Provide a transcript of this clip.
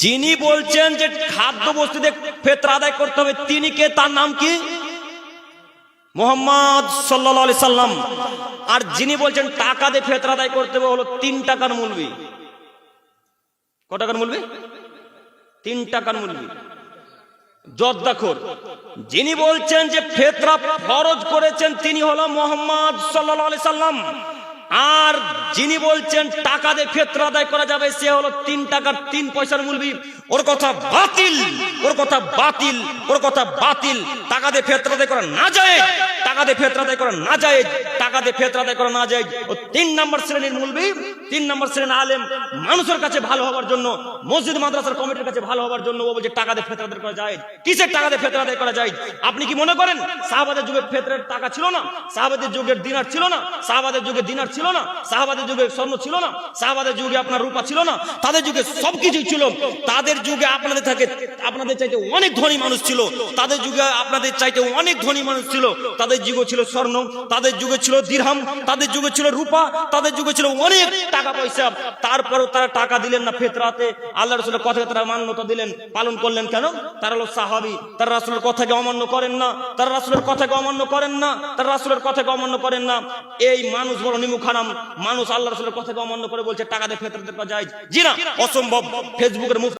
যিনি বলছেন যে খাদ্য বস্তুতে ফেতরা আদায় করতে হবে, তিনি কে? তার নাম কি? মোহাম্মদ সাল্লাহ আলি সাল্লাম। আর যিনি বলছেন টাকা দিয়ে ফেতরা আদায় করতে হবে, হলো তিন টাকার মূলবি ক টাকার মূলবি তিন টাকার মূলবি জর্দাখোর। যিনি বলছেন যে ফেতরা ফরজ করেছেন, তিনি হলো মোহাম্মদ সাল্লাহ আলি সাল্লাম। আর যিনি বলছেন, টাকা দিয়ে ফেতরা আদায় করা যাবে, সে হলো তিন টাকার তিন পয়সার মূলবি ওর কথা বাতিল, ওর কথা বাতিল, ওর কথা বাতিল। টাকা দিয়ে ফেতরা আদায় করা না যায়, টাকা দিয়ে ফেতরা আদায় করা না যায়। টাকা দিয়ে ফেতরা আদায় করা না যায়। ও তিন নম্বর শ্রেণির মূলবি তিন নম্বর শ্রেণির আলেম, মানুষের কাছে ভালো হওয়ার জন্য, মসজিদ মাদ্রাসার কমিটির কাছে ভালো হওয়ার জন্য ও বলছে টাকা দিয়ে ফেতরা আদায় করা যায়। কিসের টাকা দিয়ে ফেতরা করা যায়? আপনি কি মনে করেন সাহাবাদের যুগে ফেতরের টাকা ছিল না? সাহাবাদের যুগের দিনার ছিল না? সাহাবাদের যুগে দিনার ছিল না? সাহাবাদের যুগে স্বর্ণ ছিল না? সাহাবাদের যুগে আপনার রূপা ছিল না? তাদের যুগে সবকিছু ছিল। তাদের যুগে আপনাদের থাকে, আপনাদের চাইতে অনেক ধনী মানুষ ছিল। তাদের যুগে আপনাদের চাইতে অনেক ধনী মানুষ ছিল। তাদের যুগে ছিল স্বর্ণ, তাদের যুগে ছিল দিরহাম, তাদের যুগে ছিল রূপা, তাদের যুগে ছিল অনেক টাকা পয়সা। তারপরেও তারা টাকা দিলেন না ফেতরাতে। আল্লাহ রসুলের কথাকে তারা মান্যতা দিলেন। পালন করলেন কেন? তারা হলো সাহাবি। তারা রাসুলের কথাকে অমান্য করেন না। তারা রাসুলের কথাকে অমান্য করেন না। তারা রাসুলের কথাকে অমান্য করেন না। এই মানুষ বড় নিমুখ হারাম মানুষ আল্লাহ রসুলের কথাকে অমান্য করে বলছে, টাকা দিয়ে ফেতরাতে যায়। জি না অসম্ভব। ফেসবুকের মুখ